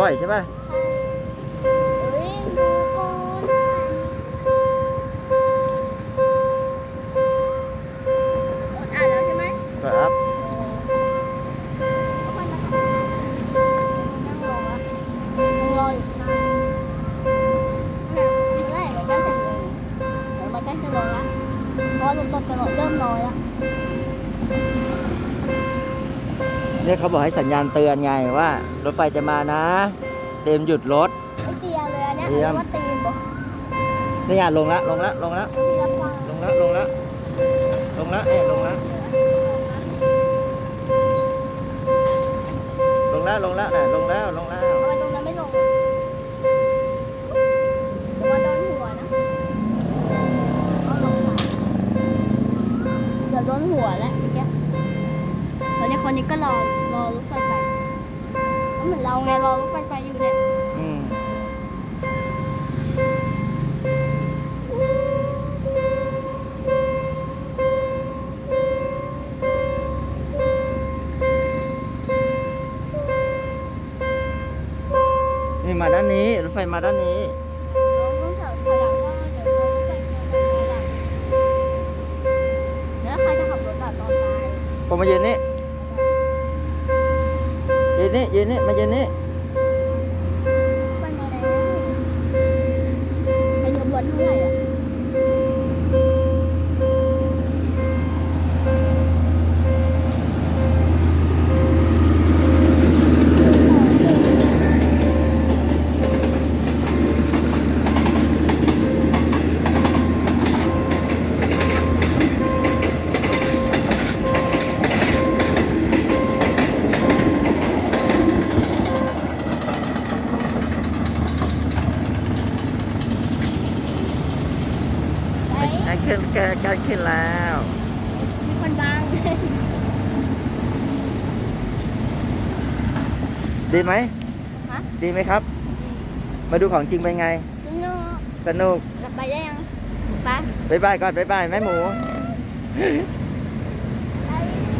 บ่อยใช่ป่ะเฮ้ยดูก่อนอ่านแล้วใช่ไหมครับนั่งรอวะนั่งรออยู่ข้างหน้าเนี่ยจริงๆแล้วมันใกล้จะลงเดี๋ยวมันใกล้จะลงละเพราะรถรถจะเริ่มน้อยละ เนี่ยเขาบอกให้สัญญาณเตือนไงว่ารถไฟจะมานะ เตรียมหยุดรถ ไม่เตียเลยอันเนี้ยเตรียมเรียกว่าตีนบอกนี่อะลงละลงละลงละที่รับฟังลงละลงละลงละเอ๊ะลงละลงละลงละน่ะลงแล้วลงแล้วทำไมตรงนั้นไม่ลงอะเดี๋ยวมาโดนหัวนะเอาลงค่ะเดี๋ยวโดนหัวแล้วเมื่อกี้ตอนนี้ คนนี้ก็รอรอรถไฟไปก็เหมือนเราไงรอรถไฟไปอยู่เนี่ยอืมนี่มาด้านนี้รถไฟมาด้านนี้เราต้องถอยถอยหลังว่าเดี๋ยวรถไฟจะไปไหนล่ะแล้วใครจะขับรถอะตอนตายผมมายืนนี่ยื นนี่ยืนนี่มายืนนี่ ขึ้นการการขึ้นแล้ว มีคนบังดีไหม ฮะดีไหมครับ มาดูของจริงเป็นไง สนุกสนุกกลับไปได้ยังไป บ๊ายบายก่อนบ๊ายบายแม่หมูบ